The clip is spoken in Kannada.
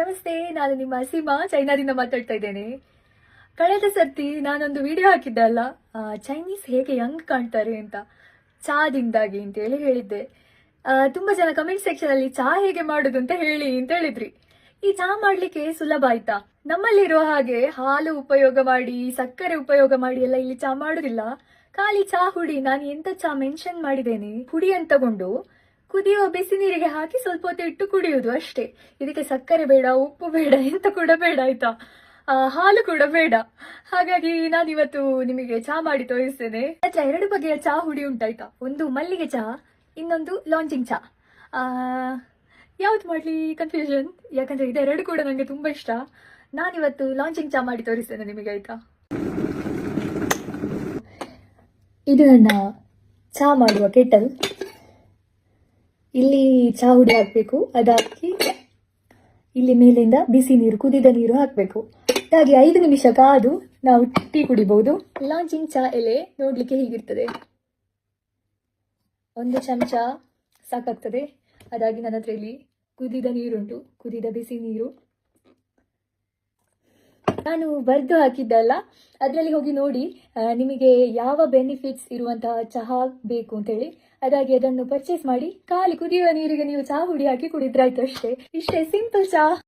ನಮಸ್ತೆ, ನಾನು ನಿಮ್ಮ ಸೀಮಾ, ಚೈನಾದಿಂದ ಮಾತಾಡ್ತಾ ಇದ್ದೇನೆ. ಕಳೆದ ಸರ್ತಿ ನಾನೊಂದು ವಿಡಿಯೋ ಹಾಕಿದ್ದೆ ಅಲ್ಲ? ಚೈನೀಸ್ ಹೇಗೆ ಯಂಗ್ ಕಾಣ್ತಾರೆ ಅಂತ. ಚಾದಿಂದಾಗಿ ಅಂತೇಳಿ ಹೇಳಿದ್ದೆ. ತುಂಬ ಜನ ಕಮೆಂಟ್ ಸೆಕ್ಷನ್ ಅಲ್ಲಿ ಚಾ ಹೇಗೆ ಮಾಡೋದು ಅಂತ ಹೇಳಿ ಅಂತ ಹೇಳಿದ್ರಿ. ಈ ಚಾ ಮಾಡ್ಲಿಕ್ಕೆ ಸುಲಭ ಆಯ್ತಾ? ನಮ್ಮಲ್ಲಿರೋ ಹಾಗೆ ಹಾಲು ಉಪಯೋಗ ಮಾಡಿ, ಸಕ್ಕರೆ ಉಪಯೋಗ ಮಾಡಿ ಎಲ್ಲ ಇಲ್ಲಿ ಚಾ ಮಾಡೋದಿಲ್ಲ. ಖಾಲಿ ಚಾ ಹುಡಿ, ನಾನು ಎಂತ ಚಾ ಮೆನ್ಷನ್ ಮಾಡಿದ್ದೇನೆ? ಹುಡಿಯನ್ನು ತಗೊಂಡು ಕುದಿಯುವ ಬಿಸಿ ನೀರಿಗೆ ಹಾಕಿ ಸ್ವಲ್ಪ ಹೊತ್ತು ಇಟ್ಟು ಕುಡಿಯುವುದು ಅಷ್ಟೇ. ಇದಕ್ಕೆ ಸಕ್ಕರೆ ಬೇಡ, ಉಪ್ಪು ಬೇಡ, ಎಂತ ಕೂಡ ಬೇಡ ಆಯ್ತಾ? ಹಾಲು ಕೂಡ ಬೇಡ. ಹಾಗಾಗಿ ನಾನು ಇವತ್ತು ನಿಮಗೆ ಚಹಾ ಮಾಡಿ ತೋರಿಸ್ತೇನೆ. ಚಹಾ ಎರಡು ಬಗೆಯ ಚಹಾ ಹುಡಿ ಉಂಟಾಯ್ತಾ? ಒಂದು ಮಲ್ಲಿಗೆ ಚಹಾ ಇನ್ನೊಂದು ಲಾಂಚಿಂಗ್ ಚಹಾ ಯಾವ್ದು ಮಾಡ್ಲಿ ಕನ್ಫ್ಯೂಷನ್ ಯಾಕಂದ್ರೆ ಇದೆರಡು ಕೂಡ ನನಗೆ ತುಂಬಾ ಇಷ್ಟ. ನಾನಿವತ್ತು ಲಾಂಚಿಂಗ್ ಚಹಾ ಮಾಡಿ ತೋರಿಸ್ತೇನೆ ನಿಮಗೆ ಆಯ್ತಾ? ಇದು ನನ್ನ ಚಹಾ ಮಾಡುವ ಕೆಟಲ್. ಇಲ್ಲಿ ಚಹಾ ಹುಡಿ ಹಾಕಬೇಕು. ಅದಾಕಿ ಇಲ್ಲಿ ಮೇಲಿಂದ ಬಿಸಿ ನೀರು, ಕುದಿದ ನೀರು ಹಾಕಬೇಕು. ಹಾಗೆ ಐದು ನಿಮಿಷ ಕಾದು ನಾವು ಟೀ ಕುಡಿಬಹುದು ಲಾಂಚಿಂಗ್ ಚಹಾ ಎಲೆ ನೋಡ್ಲಿಕ್ಕೆ ಹೀಗಿರ್ತದೆ. ಒಂದು ಚಮಚ ಸಾಕಾಗ್ತದೆ. ಅದಾಗಿ ನನ್ನ ಹತ್ರ ಇಲ್ಲಿ ಕುದಿದ ನೀರುಂಟು. ಕುದಿದ ಬಿಸಿ ನೀರು. ನಾನು ಬರೆದು ಹಾಕಿದ್ದಲ್ಲ, ಅದರಲ್ಲಿ ಹೋಗಿ ನೋಡಿ ನಿಮಗೆ ಯಾವ ಬೆನಿಫಿಟ್ಸ್ ಇರುವಂತಹ ಚಹಾ ಬೇಕು ಅಂತೇಳಿ ಅದಾಗಿ ಅದನ್ನು ಪರ್ಚೇಸ್ ಮಾಡಿ, ಖಾಲಿ ಕುದಿಯುವ ನೀರಿಗೆ ನೀವು ಚಹಾ ಹುಡಿ ಹಾಕಿ ಕುಡಿದ್ರಾಯ್ತು ಅಷ್ಟೇ. ಇಷ್ಟೇ ಸಿಂಪಲ್ ಚಹಾ.